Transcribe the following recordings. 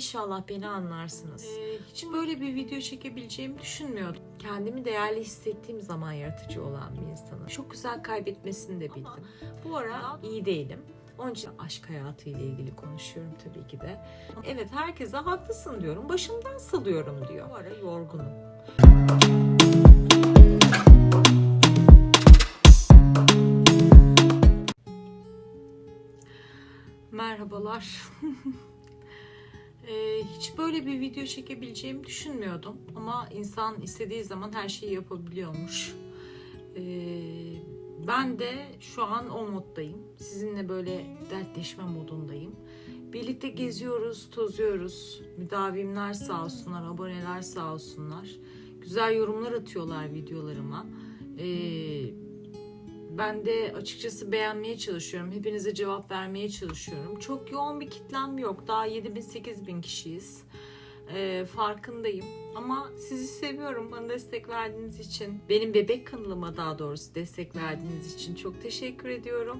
İnşallah beni anlarsınız. Ee, hiç böyle bir video çekebileceğimi düşünmüyordum. Kendimi değerli hissettiğim zaman yaratıcı olan bir insanım. Çok güzel kaybetmesini de bildim. Bu ara iyi değilim. Onun için aşk hayatı ile ilgili konuşuyorum tabii ki de. Evet herkese haklısın diyorum. Başımdan salıyorum diyor. Bu ara yorgunum. Merhabalar. Ee, hiç böyle bir video çekebileceğimi düşünmüyordum. Ama insan istediği zaman her şeyi yapabiliyormuş. Ee, ben de şu an o moddayım. Sizinle böyle dertleşme modundayım. Birlikte geziyoruz, tozuyoruz. Müdavimler sağ olsunlar, aboneler sağ olsunlar. Güzel yorumlar atıyorlar videolarıma. Ee, ben de açıkçası beğenmeye çalışıyorum. Hepinize cevap vermeye çalışıyorum. Çok yoğun bir kitlem yok. Daha 7000-8000 kişiyiz. Ee, farkındayım. Ama sizi seviyorum. Bana destek verdiğiniz için. Benim bebek kanalıma daha doğrusu destek verdiğiniz için çok teşekkür ediyorum.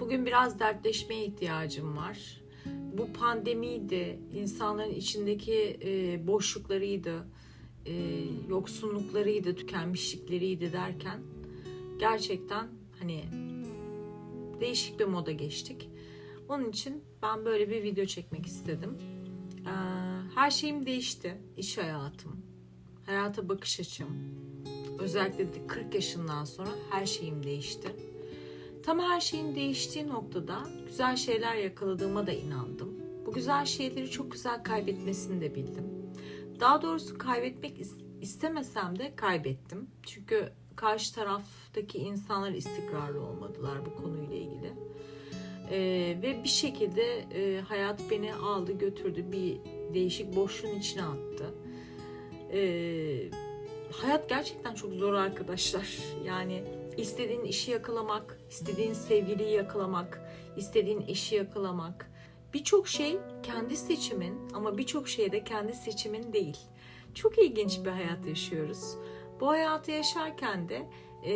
Bugün biraz dertleşmeye ihtiyacım var. Bu pandemiydi. insanların içindeki e, boşluklarıydı. E, yoksunluklarıydı, tükenmişlikleriydi derken gerçekten hani değişik bir moda geçtik. Onun için ben böyle bir video çekmek istedim. Ee, her şeyim değişti. İş hayatım, hayata bakış açım. Özellikle de 40 yaşından sonra her şeyim değişti. Tam her şeyin değiştiği noktada güzel şeyler yakaladığıma da inandım. Bu güzel şeyleri çok güzel kaybetmesini de bildim. Daha doğrusu kaybetmek istemesem de kaybettim. Çünkü karşı taraftaki insanlar istikrarlı olmadılar bu konuyla ilgili. Ee, ve bir şekilde e, hayat beni aldı götürdü bir değişik boşluğun içine attı. Ee, hayat gerçekten çok zor arkadaşlar. Yani istediğin işi yakalamak, istediğin sevgiliyi yakalamak, istediğin eşi yakalamak. Birçok şey kendi seçimin ama birçok şey de kendi seçimin değil. Çok ilginç bir hayat yaşıyoruz. Bu hayatı yaşarken de e,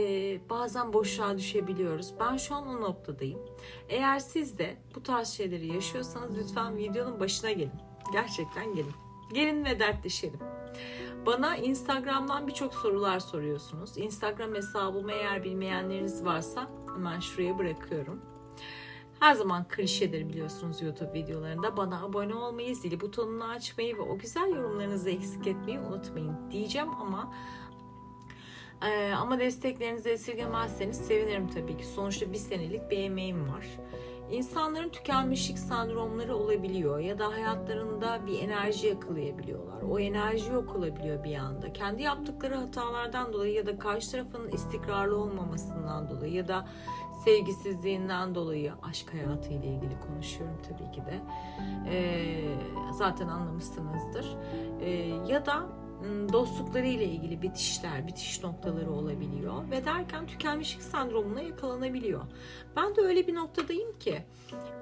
bazen boşluğa düşebiliyoruz. Ben şu an o noktadayım. Eğer siz de bu tarz şeyleri yaşıyorsanız lütfen videonun başına gelin. Gerçekten gelin. Gelin ve dertleşelim. Bana Instagram'dan birçok sorular soruyorsunuz. Instagram hesabımı eğer bilmeyenleriniz varsa hemen şuraya bırakıyorum. Her zaman klişedir biliyorsunuz YouTube videolarında. Bana abone olmayı, zili butonunu açmayı ve o güzel yorumlarınızı eksik etmeyi unutmayın diyeceğim ama ee, ama desteklerinizi esirgemezseniz sevinirim tabii ki. Sonuçta bir senelik bir emeğim var. İnsanların tükenmişlik sendromları olabiliyor ya da hayatlarında bir enerji yakalayabiliyorlar. O enerji yok olabiliyor bir anda. Kendi yaptıkları hatalardan dolayı ya da karşı tarafın istikrarlı olmamasından dolayı ya da sevgisizliğinden dolayı aşk hayatı ile ilgili konuşuyorum tabii ki de. Ee, zaten anlamışsınızdır. Ee, ya da dostlukları ile ilgili bitişler, bitiş noktaları olabiliyor ve derken tükenmişlik sendromuna yakalanabiliyor. Ben de öyle bir noktadayım ki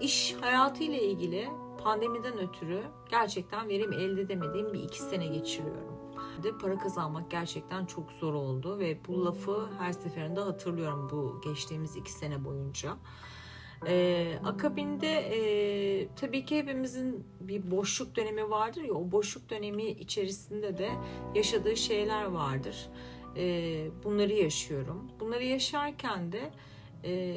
iş hayatı ile ilgili pandemiden ötürü gerçekten verim elde edemediğim bir iki sene geçiriyorum. De para kazanmak gerçekten çok zor oldu ve bu lafı her seferinde hatırlıyorum bu geçtiğimiz iki sene boyunca. Ee, akabinde e, tabii ki hepimizin bir boşluk dönemi vardır ya o boşluk dönemi içerisinde de yaşadığı şeyler vardır. Ee, bunları yaşıyorum. Bunları yaşarken de e,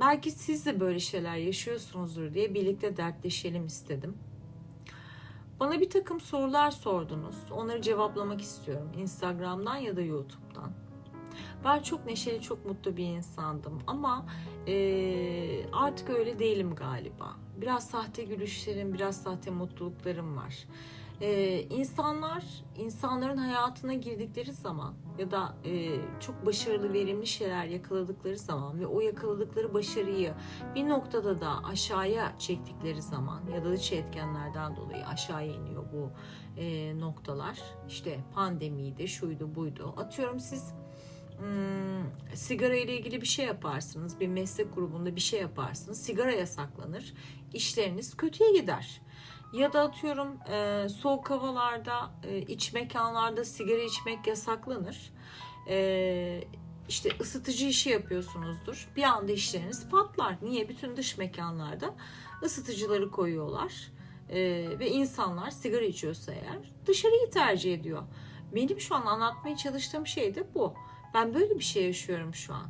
belki siz de böyle şeyler yaşıyorsunuzdur diye birlikte dertleşelim istedim. Bana bir takım sorular sordunuz. Onları cevaplamak istiyorum. Instagram'dan ya da YouTube'dan. Ben çok neşeli, çok mutlu bir insandım ama e, artık öyle değilim galiba. Biraz sahte gülüşlerim, biraz sahte mutluluklarım var. Ee, insanlar insanların hayatına girdikleri zaman ya da e, çok başarılı verimli şeyler yakaladıkları zaman ve o yakaladıkları başarıyı bir noktada da aşağıya çektikleri zaman ya da dış etkenlerden dolayı aşağıya iniyor bu e, noktalar işte pandemiydi şuydu buydu atıyorum siz hmm, sigara ile ilgili bir şey yaparsınız. Bir meslek grubunda bir şey yaparsınız. Sigara yasaklanır. İşleriniz kötüye gider. Ya da atıyorum e, soğuk havalarda, e, iç mekanlarda sigara içmek yasaklanır. E, işte ısıtıcı işi yapıyorsunuzdur. Bir anda işleriniz patlar. Niye? Bütün dış mekanlarda ısıtıcıları koyuyorlar. Ee, ve insanlar sigara içiyorsa eğer dışarıyı tercih ediyor. Benim şu an anlatmaya çalıştığım şey de bu. Ben böyle bir şey yaşıyorum şu an.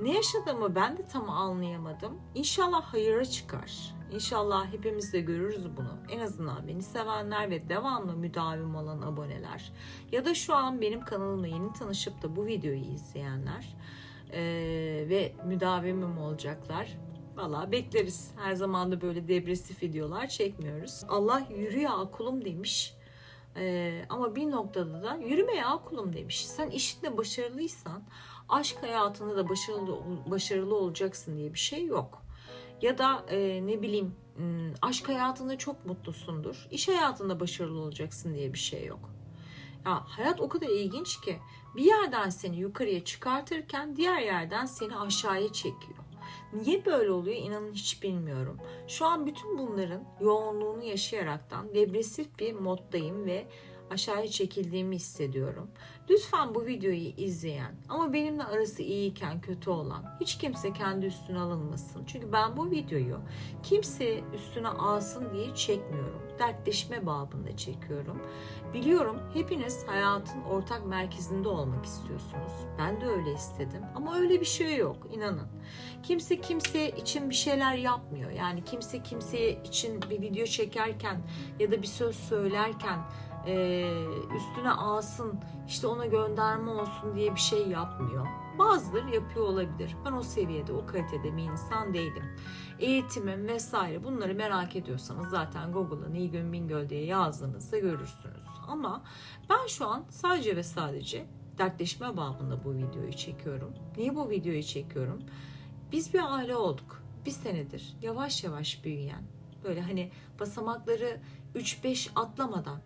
Ne yaşadığımı ben de tam anlayamadım. İnşallah hayıra çıkar. İnşallah hepimiz de görürüz bunu. En azından beni sevenler ve devamlı müdavim olan aboneler. Ya da şu an benim kanalımla yeni tanışıp da bu videoyu izleyenler eee, ve müdavimim olacaklar. Valla bekleriz. Her zaman da böyle depresif videolar çekmiyoruz. Allah yürü ya kulum demiş. Ee, ama bir noktada da yürüme ya kulum demiş. Sen işinde başarılıysan aşk hayatında da başarılı başarılı olacaksın diye bir şey yok. Ya da e, ne bileyim m, aşk hayatında çok mutlusundur. İş hayatında başarılı olacaksın diye bir şey yok. Ya hayat o kadar ilginç ki bir yerden seni yukarıya çıkartırken diğer yerden seni aşağıya çekiyor. Niye böyle oluyor inanın hiç bilmiyorum. Şu an bütün bunların yoğunluğunu yaşayaraktan depresif bir moddayım ve aşağıya çekildiğimi hissediyorum. Lütfen bu videoyu izleyen ama benimle arası iyiyken kötü olan hiç kimse kendi üstüne alınmasın. Çünkü ben bu videoyu kimse üstüne alsın diye çekmiyorum. Dertleşme babında çekiyorum. Biliyorum hepiniz hayatın ortak merkezinde olmak istiyorsunuz. Ben de öyle istedim ama öyle bir şey yok inanın. Kimse kimse için bir şeyler yapmıyor. Yani kimse kimseye için bir video çekerken ya da bir söz söylerken e, üstüne alsın işte ona gönderme olsun diye bir şey yapmıyor. Bazıları yapıyor olabilir. Ben o seviyede, o kalitede bir insan değilim. Eğitimim vesaire bunları merak ediyorsanız zaten Google'a Nilgün Bingöl diye yazdığınızda görürsünüz. Ama ben şu an sadece ve sadece dertleşme babında bu videoyu çekiyorum. Niye bu videoyu çekiyorum? Biz bir aile olduk. Bir senedir yavaş yavaş büyüyen, böyle hani basamakları 3-5 atlamadan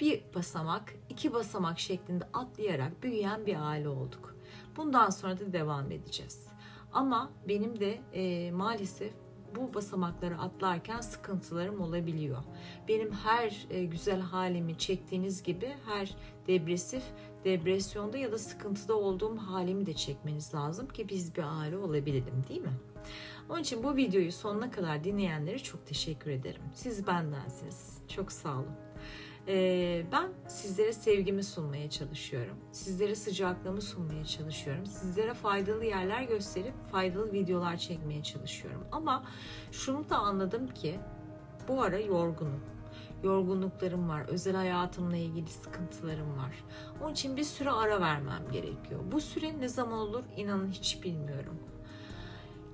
bir basamak, iki basamak şeklinde atlayarak büyüyen bir aile olduk. Bundan sonra da devam edeceğiz. Ama benim de e, maalesef bu basamakları atlarken sıkıntılarım olabiliyor. Benim her e, güzel halimi çektiğiniz gibi her depresif, depresyonda ya da sıkıntıda olduğum halimi de çekmeniz lazım ki biz bir aile olabilelim değil mi? Onun için bu videoyu sonuna kadar dinleyenlere çok teşekkür ederim. Siz bendensiniz. Çok sağ olun. Ee, ben sizlere sevgimi sunmaya çalışıyorum. Sizlere sıcaklığımı sunmaya çalışıyorum. Sizlere faydalı yerler gösterip faydalı videolar çekmeye çalışıyorum. Ama şunu da anladım ki bu ara yorgunum. Yorgunluklarım var. Özel hayatımla ilgili sıkıntılarım var. Onun için bir süre ara vermem gerekiyor. Bu süre ne zaman olur inanın hiç bilmiyorum.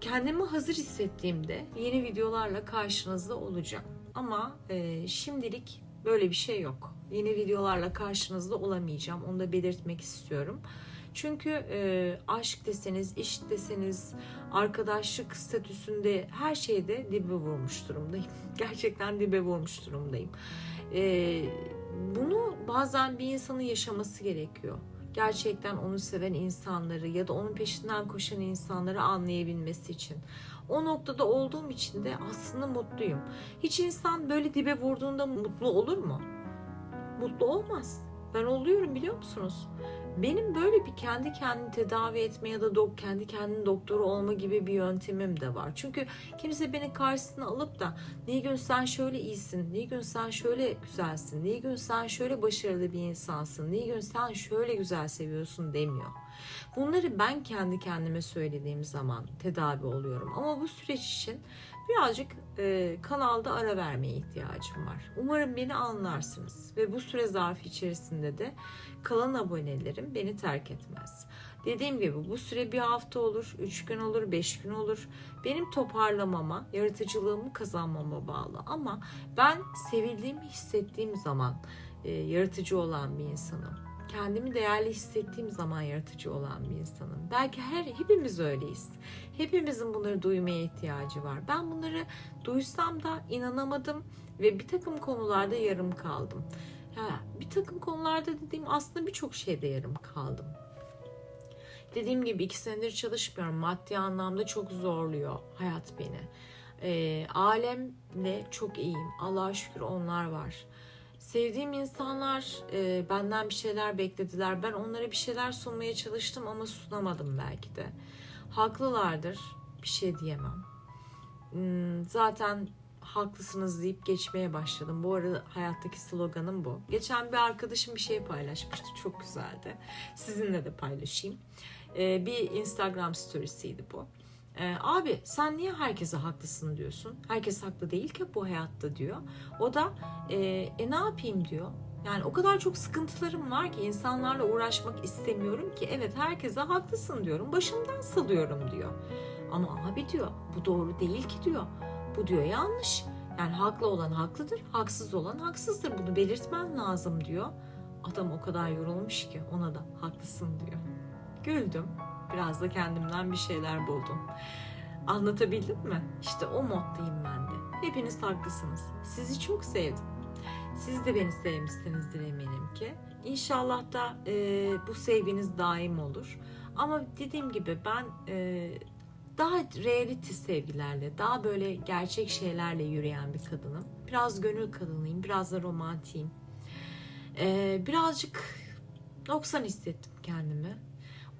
Kendimi hazır hissettiğimde yeni videolarla karşınızda olacağım. Ama e, şimdilik böyle bir şey yok. Yeni videolarla karşınızda olamayacağım. Onu da belirtmek istiyorum. Çünkü e, aşk deseniz, iş deseniz, arkadaşlık statüsünde her şeyde dibe vurmuş durumdayım. Gerçekten dibe vurmuş durumdayım. E, bunu bazen bir insanın yaşaması gerekiyor. Gerçekten onu seven insanları ya da onun peşinden koşan insanları anlayabilmesi için. O noktada olduğum için de aslında mutluyum. Hiç insan böyle dibe vurduğunda mutlu olur mu? Mutlu olmaz. Ben oluyorum biliyor musunuz? Benim böyle bir kendi kendini tedavi etme ya da dok- kendi kendinin doktoru olma gibi bir yöntemim de var. Çünkü kimse beni karşısına alıp da Nilgün sen şöyle iyisin, Nilgün sen şöyle güzelsin, Nilgün sen şöyle başarılı bir insansın, Nilgün sen şöyle güzel seviyorsun demiyor. Bunları ben kendi kendime söylediğim zaman tedavi oluyorum. Ama bu süreç için birazcık e, kanalda ara vermeye ihtiyacım var. Umarım beni anlarsınız ve bu süre zarfı içerisinde de kalan abonelerim beni terk etmez. Dediğim gibi bu süre bir hafta olur, üç gün olur, beş gün olur. Benim toparlamama, yaratıcılığımı kazanmama bağlı. Ama ben sevildiğimi hissettiğim zaman e, yaratıcı olan bir insanım kendimi değerli hissettiğim zaman yaratıcı olan bir insanım. Belki her hepimiz öyleyiz. Hepimizin bunları duymaya ihtiyacı var. Ben bunları duysam da inanamadım ve bir takım konularda yarım kaldım. Ha, bir takım konularda dediğim aslında birçok şeyde yarım kaldım. Dediğim gibi iki senedir çalışmıyorum. Maddi anlamda çok zorluyor hayat beni. Ee, alemle çok iyiyim. Allah'a şükür onlar var. Sevdiğim insanlar e, benden bir şeyler beklediler. Ben onlara bir şeyler sunmaya çalıştım ama sunamadım belki de. Haklılardır. Bir şey diyemem. Hmm, zaten haklısınız deyip geçmeye başladım. Bu arada hayattaki sloganım bu. Geçen bir arkadaşım bir şey paylaşmıştı. Çok güzeldi. Sizinle de paylaşayım. Ee, bir Instagram storiesiydi bu. Ee, abi sen niye herkese haklısın diyorsun? Herkes haklı değil ki bu hayatta diyor. O da e, e ne yapayım diyor. Yani o kadar çok sıkıntılarım var ki insanlarla uğraşmak istemiyorum ki. Evet herkese haklısın diyorum. Başımdan salıyorum diyor. Ama abi diyor bu doğru değil ki diyor. Bu diyor yanlış. Yani haklı olan haklıdır, haksız olan haksızdır. Bunu belirtmen lazım diyor. Adam o kadar yorulmuş ki ona da haklısın diyor. Güldüm. Biraz da kendimden bir şeyler buldum. Anlatabildim mi? İşte o moddayım ben de. Hepiniz haklısınız. Sizi çok sevdim. Siz de beni sevmişsinizdir eminim ki. İnşallah da e, bu sevginiz daim olur. Ama dediğim gibi ben e, daha reality sevgilerle, daha böyle gerçek şeylerle yürüyen bir kadınım. Biraz gönül kadınıyım, biraz da romantiyim. E, birazcık noksan hissettim kendimi.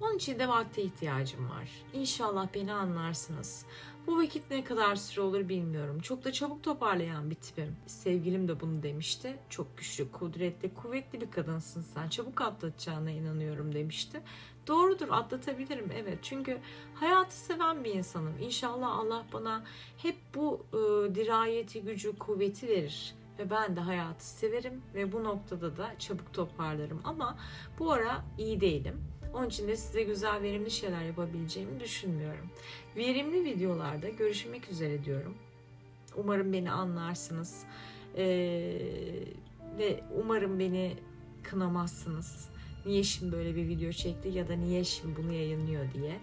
Onun için de vakte ihtiyacım var. İnşallah beni anlarsınız. Bu vakit ne kadar süre olur bilmiyorum. Çok da çabuk toparlayan bir tipim. Sevgilim de bunu demişti. Çok güçlü, kudretli, kuvvetli bir kadınsın sen. Çabuk atlatacağına inanıyorum demişti. Doğrudur atlatabilirim evet. Çünkü hayatı seven bir insanım. İnşallah Allah bana hep bu e, dirayeti, gücü, kuvveti verir. Ve ben de hayatı severim ve bu noktada da çabuk toparlarım. Ama bu ara iyi değilim. Onun için de size güzel, verimli şeyler yapabileceğimi düşünmüyorum. Verimli videolarda görüşmek üzere diyorum. Umarım beni anlarsınız. Ee, ve umarım beni kınamazsınız. Niye şimdi böyle bir video çekti ya da niye şimdi bunu yayınlıyor diye.